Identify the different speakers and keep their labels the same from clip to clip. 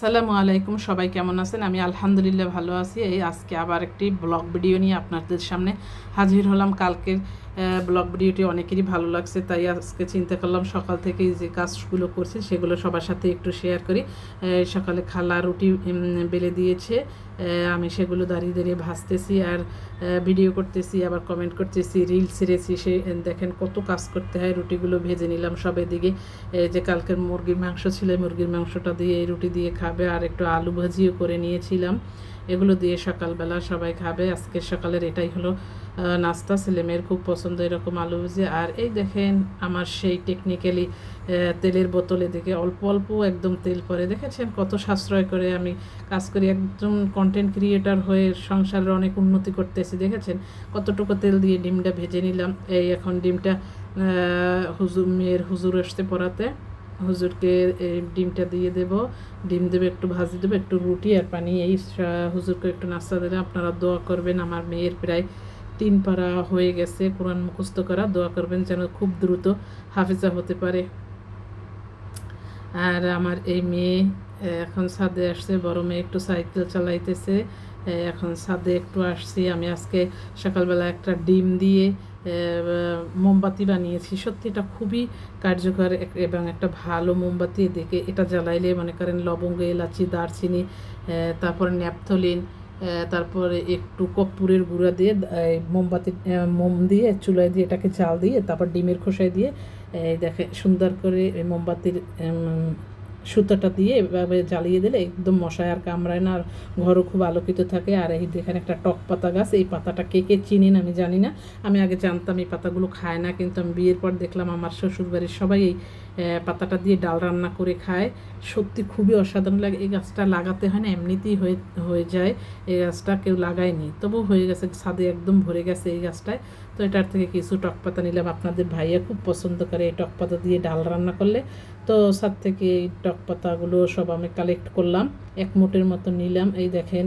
Speaker 1: সালামু আলাইকুম, সবাই কেমন আছেন? আমি আলহামদুলিল্লাহ ভালো আছি। এই আজকে আবার একটি ব্লগ ভিডিও নিয়ে আপনাদের সামনে হাজির হলাম। কালকের ব্লগ ভিডিওটি অনেকেরই ভালো লাগছে, তাই আজকে চিন্তা করলাম সকাল থেকে যে কাজগুলো করছি সেগুলো সবার সাথে একটু শেয়ার করি। সকালে খালা রুটি বেলে দিয়েছে আমি সেগুলো দাঁড়িয়ে দাঁড়িয়ে ভাজতেছি আর ভিডিও করতেছি, আবার কমেন্ট করতেছি রিলস ছেড়েছি, সে দেখেন কত কাজ করতে হয়, রুটিগুলো ভেজে নিলাম সব এদিকে। যে কালকের মুরগির মাংস ছিল মুরগির মাংসটা দিয়ে রুটি দিয়ে খাবে, আর একটু আলু ভাজিও করে নিয়েছিলাম। এগুলো দিয়ে সকালবেলা সবাই খাবে। আজকে সকালের এটাই হলো নাস্তা। ছেলেমেয়ের খুব পছন্দ এরকম আলু ভাজি। আর এই দেখেন আমার সেই টেকনিক্যালি তেলের বোতলে দেখে অল্প অল্প একদম তেল পরে দেখেছেন কত সাশ্রয় করে আমি কাজ করি। একদম কন্টেন্ট ক্রিয়েটার হয়ে সংসারের অনেক উন্নতি করতেছি। দেখেছেন কতটুকু তেল দিয়ে ডিমটা ভেজে নিলাম। এই এখন ডিমটা হুজুর, মেয়ের হুজুর আসতে পড়াতে। হুজুরকে ডিমটা দিয়ে দেব। ডিম দেবে, একটু ভাজি দেবো, একটু রুটি আর পানি। এই হুজুরকে একটু নাস্তা দিলে আপনারা দোয়া করবেন, আমার মেয়ের প্রায় তিন পারা হয়ে গেছে। কোরআন মুখস্থ করা, দোয়া করবেন যেন খুব দ্রুত হাফিজা হতে পারে। আর আমার এই মেয়ে এখন ছাদে আসছে। বড় মেয়ে একটু সাইকেল চালাইতেছে। এখন ছাদে একটু আসছি। আমি আজকে সকালবেলা একটা ডিম দিয়ে মোমবাতি বানিয়েছি। সত্যি এটা খুবই কার্যকর এবং একটা ভালো মোমবাতি দেখে এটা জ্বালাইলে মনে করেন লবঙ্গ, এলাচি, দারচিনি তারপরে ন্যাপথলিন তারপরে একটু কর্পূরের গুঁড়া দিয়ে মোমবাতি মোম দিয়ে, চুলায় দিয়ে এটাকে চাল দিয়ে, তারপর ডিমের খোসায় দিয়ে দেখে সুন্দর করে মোমবাতির সুতাটা দিয়ে এভাবে জ্বালিয়ে দিলে একদম মশায় আর কামড়ায় না, আর ঘরও খুব আলোকিত থাকে। আর এই দেখেন একটা টক পাতা গাছ, এই পাতাটা কে কে চিনেন আমি জানি না। আমি আগে জানতাম এই পাতাগুলো খায় না, কিন্তু আমি বিয়ের পর দেখলাম আমার শ্বশুরবাড়ির সবাই এই পাতাটা দিয়ে ডাল রান্না করে খায়। সত্যি খুবই অসাধারণ লাগে। এই গাছটা লাগাতে হয় না, এমনিতেই হয়ে হয়ে যায়। এই গাছটা কেউ লাগায়নি তবু হয়ে গেছে, ছাদে একদম ভরে গেছে এই গাছটায়। তো এটার থেকে কিছু টক পাতা নিলাম। আপনাদের ভাইয়া খুব পছন্দ করে এই টক পাতা দিয়ে ডাল রান্না করলে। তো ছাদ থেকে এই টক পাতাগুলো সব আমি কালেক্ট করলাম এক মুটের মতো নিলাম। এই দেখেন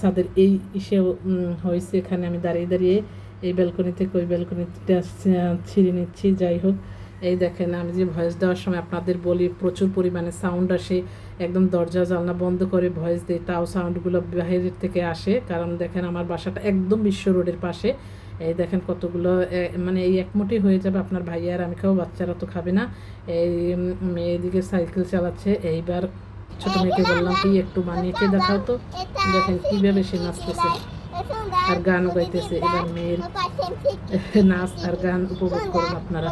Speaker 1: ছাদের এই উম, হয়েছে এখানে আমি দাঁড়িয়ে দাঁড়িয়ে এই ব্যালকনি থেকে ওই ব্যালকনিটা ছিঁড়ে নিচ্ছি যাই হোক। এই দেখেন আমি যে ভয়েস দেওয়ার সময় আপনাদের বলি প্রচুর পরিমাণে সাউন্ড আসে একদম দরজা জানলা বন্ধ করে ভয়েস দিই তাও সাউন্ডগুলো বাইরের থেকে আসে কারণ দেখেন আমার বাসাটা একদম বিশ্ব রোডের পাশে। এই দেখেন কতগুলো মানে এই একমুটি হয়ে যাবে আপনার ভাইয়া আর আমি খাব বাচ্চারা তো খাবে না। এই উম, মেয়ে এদিকে সাইকেল চালাচ্ছে এইবার ছোট মেয়েকে বললাম কি একটু বানিয়েছে দেখাও তো দেখেন কীভাবে সে নাচতেছে আর গান গাইতেছে। এবার মেয়ের নাচ আর গান উপভোগ করুন আপনারা।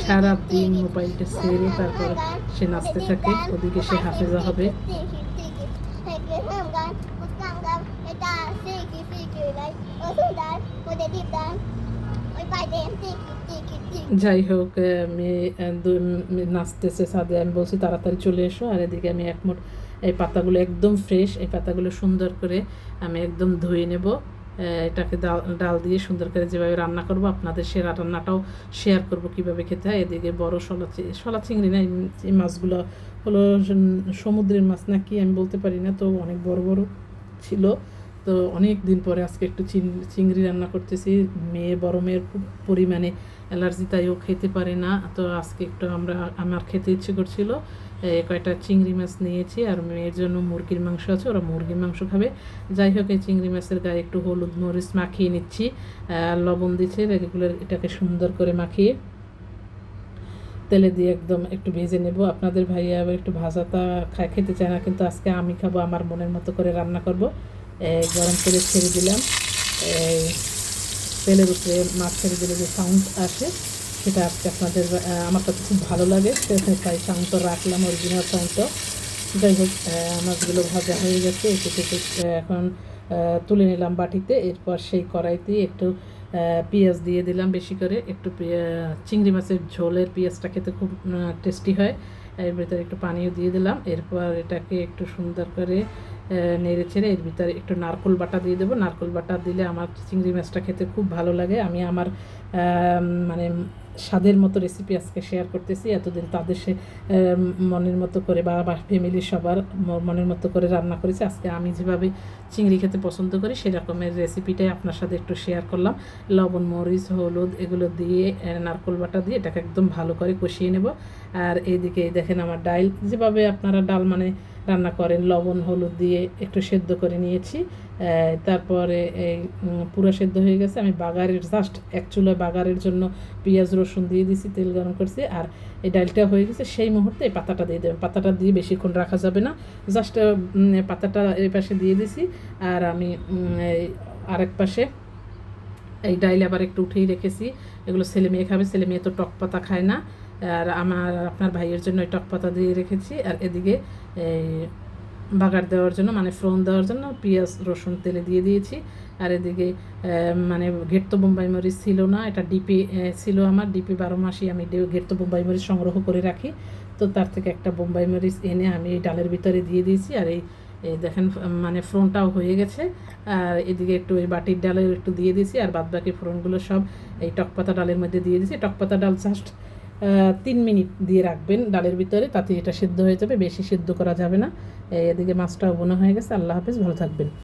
Speaker 1: সারা দিন মোবাইলটা ছেড়ে তারপর সে নাচতে থাকে ওদিকে সে হাফেজা হবে। যাই হোক আমি নাচতেছে সাদে আমি বলছি, তাড়াতাড়ি চলে এসো, আর এদিকে আমি একমোট এই পাতাগুলো একদম ফ্রেশ এই পাতাগুলো সুন্দর করে আমি একদম ধুয়ে নেব। এটাকে ডাল ডাল দিয়ে সুন্দর করে যেভাবে রান্না করব, আপনাদের সেরা রান্নাটাও শেয়ার করব কীভাবে খেতে হয়। এদিকে বড় চি- শলা চিংড়ি না, এই- মাছগুলো হলো সমুদ্রের মাছ না কি আমি বলতে পারি না, তো অনেক বড় বড় ছিল। তো অনেক দিন পরে আজকে একটু চিংড়ি রান্না করতেছি। মেয়ে, বড় মেয়ের খুব পরিমাণে অ্যালার্জি তাই ও খেতে পারে না। তো আজকে একটু আমরা, আমার খেতে ইচ্ছে করছিল। কয়টা চিংড়ি মাছ নিয়েছি আর মেয়ের জন্য মুরগির মাংস আছে, ওরা মুরগির মাংস খাবে। যাই হোক, এই চিংড়ি মাছের গায়ে একটু হলুদ মরিচ মাখিয়ে নিচ্ছি আর লবণ দিচ্ছে, রেগুলার এটাকে সুন্দর করে মাখিয়ে। তেলে দিয়ে একদম একটু ভেজে নেব। আপনাদের ভাইয়া আবার একটু ভাজাটা খায় খেতে চায় না, কিন্তু আজকে আমি খাব, আমার মনের মতো করে রান্না করব। গরম তেলে ছেড়ে দিলাম। তেলের উপরে মাছ ছেড়ে দিলে যে সাউন্ড আসে। সেটা আজকে আপনাদের আমার কাছে খুব ভালো লাগে। তাই সাউন্ডটা রাখলাম অরিজিনাল সাউন্ডটা যাই হোক মাছগুলো ভাজা হয়ে গেছে থেকে এখন তুলে নিলাম বাটিতে। এরপর সেই কড়াইতে একটু পেঁয়াজ দিয়ে দিলাম বেশি করে। একটু চিংড়ি মাছের ঝোলের পেঁয়াজটা খেতে খুব টেস্টি হয়। এর ভিতরে একটু পানিও দিয়ে দিলাম। এরপর এটাকে একটু সুন্দর করে নেড়ে ছেড়ে এর ভিতরে একটু নারকোল বাটা দিয়ে দেবো। নারকোল বাটা দিলে আমার চিংড়ি মাছটা খেতে খুব ভালো লাগে। আমি আমার মানে স্বাদের মতো রেসিপি আজকে শেয়ার করতেছি। এতদিন তাদের সে মনের মতো করে বা ফ্যামিলি সবার মনের মতো করে রান্না করেছি। আজকে আমি যেভাবে চিংড়ি খেতে পছন্দ করি, সেরকমের রেসিপিটাই আপনার সাথে একটু শেয়ার করলাম। লবণ, মরিচ, হলুদ এগুলো দিয়ে নারকোল বাটা দিয়ে এটাকে একদম ভালো করে কষিয়ে নেব। আর এইদিকে দেখেন আমার ডাল। যেভাবে আপনারা ডাল মানে রান্না করেন, লবণ, হলুদ দিয়ে একটু সেদ্ধ করে নিয়েছি। তারপরে এই পুরো সেদ্ধ হয়ে গেছে। আমি বাগারের জাস্ট এক চুলোয় বাগারের জন্য পেঁয়াজ, রসুন দিয়ে দিছি, তেল গরম করছি। আর এই ডালটা হয়ে গেছে, সেই মুহূর্তে এই পাতাটা দিয়ে দেবেন। পাতাটা দিয়ে বেশিক্ষণ রাখা যাবে না। জাস্ট পাতাটা এই পাশে দিয়ে দিছি। আর আমি এই আরেক পাশে এই ডাইল আবার একটু উঠেই রেখেছি। এগুলো ছেলে মেয়ে খাবে, ছেলে মেয়ে তো টক পাতা খায় না। আর আমার, আপনার ভাইয়ের জন্য টক পাতা দিয়ে রেখেছি। আর এদিকে এই বাগার দেওয়ার জন্য মানে ফ্রন দেওয়ার জন্য পেঁয়াজ, রসুন, তেলে দিয়ে দিয়েছি। আর এদিকে মানে ঘেরতো বোম্বাই মরিচ ছিল না, এটা ডিপি ছিল আমার। ডিপি বারো মাসই আমি ঘেরতো বোম্বাই মরিচ সংগ্রহ করে রাখি। তো তার থেকে একটা বোম্বাই মরিচ এনে আমি এই ডালের ভিতরে দিয়ে দিয়েছি। আর এই এই দেখেন মানে ফ্রনটাও হয়ে গেছে। আর এদিকে একটু এই বাটির ডালের একটু দিয়ে দিয়েছি। আর বাদ বাকি ফোড়নগুলো সব এই টকপাতা ডালের মধ্যে দিয়ে দিয়েছি। টকপাতা ডাল জাস্ট তিন মিনিট দিয়ে রাখবেন ডালের ভিতরে, তাতে এটা সেদ্ধ হয়ে যাবে, বেশি সেদ্ধ করা যাবে না। এদিকে মাছটাও বোনা হয়ে গেছে। আল্লাহ হাফেজ, ভালো থাকবেন।